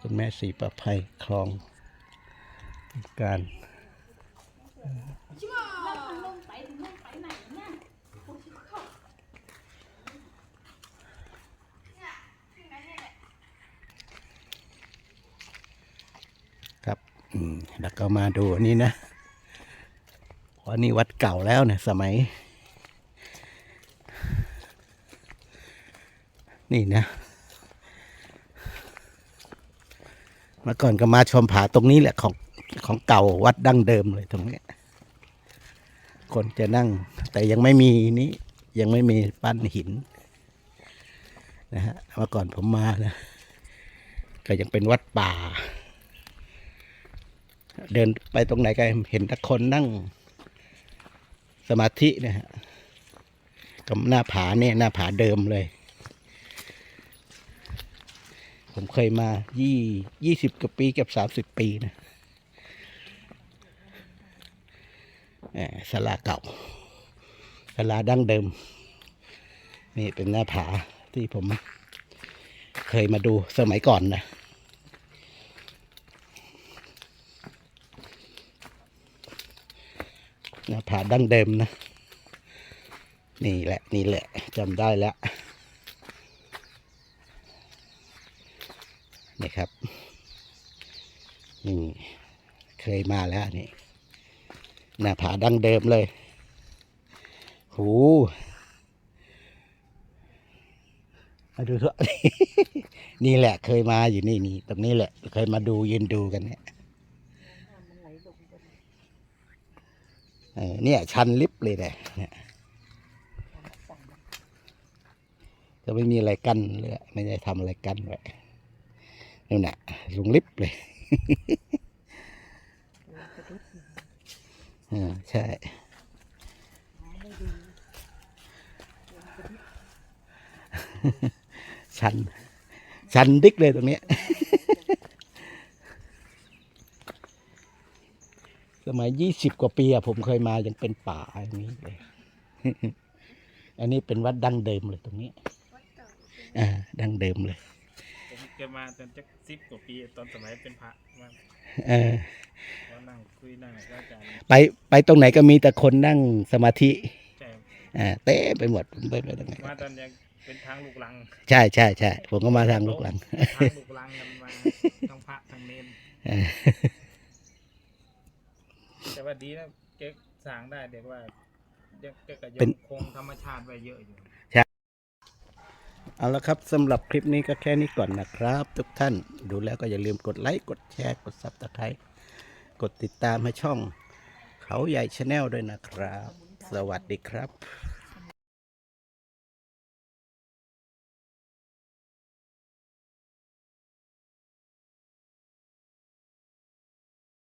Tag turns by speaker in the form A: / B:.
A: คุณแม่สีประภัยคลองการครับอืมแล้วก็มาดูนนี้นะเพราะนี่วัดเก่าแล้วเนี่ยสมัย นี่นะ เมื่อก่อนก็มาชมผาตรงนี้แหละของของเก่าวัดดั้งเดิมเลยตรงนี้คนจะนั่ง แต่ยังไม่มีนี้ยังไม่มีปั้นหินนะฮะเมื่อก่อนผมมานะก็ยังเป็นวัดป่า เดินไปตรงไหนก็เห็นแต่คนนั่ง สมาธินะฮะกับหน้าผาเนี่ยหน้าผาเดิมเลย ผมเคยมายี่ยี่สิบกว่าปีเกับสามสิบปีนะแหมศาลาเก่าศาลาดั้งเดิม นี่เป็นหน้าผาที่ผมเคยมาดูสมัยก่อนนะหน้าผาดั้งเดิมนะ นี่แหละ นี่แหละจำได้แล้ว นี่ครับ นี่เคยมาแล้วนี่หน้าผาดั้งเดิมเลย หูมาดูเถอะนี่แหละเคยมาอยู่นี่นี่ตรงนี้แหละ เคยมาดูยืนดูกันเนี่ยเนี่ย ชันลิฟต์เลยเนี่ยเนี่ยจะไม่มีอะไรกั้นเลยไม่ได้ทำอะไรกั้นไว้ นี่นน่ะลงลิฟต์เลย
B: ลงกระดิบ
A: อ่าใช่
B: หาไม่ดีลงกระดิบ
A: ชันชันดิกเลยตรงเนี้ยสมัยยี่สิบกว่าปีอะผมเคยมายังเป็นป่าอย่างนี้เลย อันนี้เป็นวัดดั้งเดิมเลยตรงนี้ อ่า ดั้งเดิมเลย
C: ผมเก็บมาจนจะสิบกว่าปีตอนสมัยเป็นพระมา
A: เออ
C: ก็นั่งคุยนั่งกับอาจารย์
A: ไปไปตรงไหนก็มีแต่คนนั่งสมาธิ
C: ใช่
A: อ่าเต้ไปหมดผมไปไปตรงไหน
C: มาตอนยังเป็นทางลูกลัง
A: ใช่ใช่ใช่ผมก็มาทางลูกหลัง
C: ทางลูกลังกันมาทั้งพระทั้งเนน
A: เออ
C: แต่ว่าดีนะเก๊กสร้างได้เด็กว่าเด็กก็ยั
A: เป็น
C: งคงธรรมชาติไว้เยอะอยู่
A: เอาละครับสำหรับคลิปนี้ก็แค่นี้ก่อนนะครับ ทุกท่านดูแล้วก็อย่าลืมกดไลค์กดแชร์กดซับสไครต์กดติดตามให้ช่อง เขาใหญ่ชาแนลด้วยนะครับ สวัสดีครับ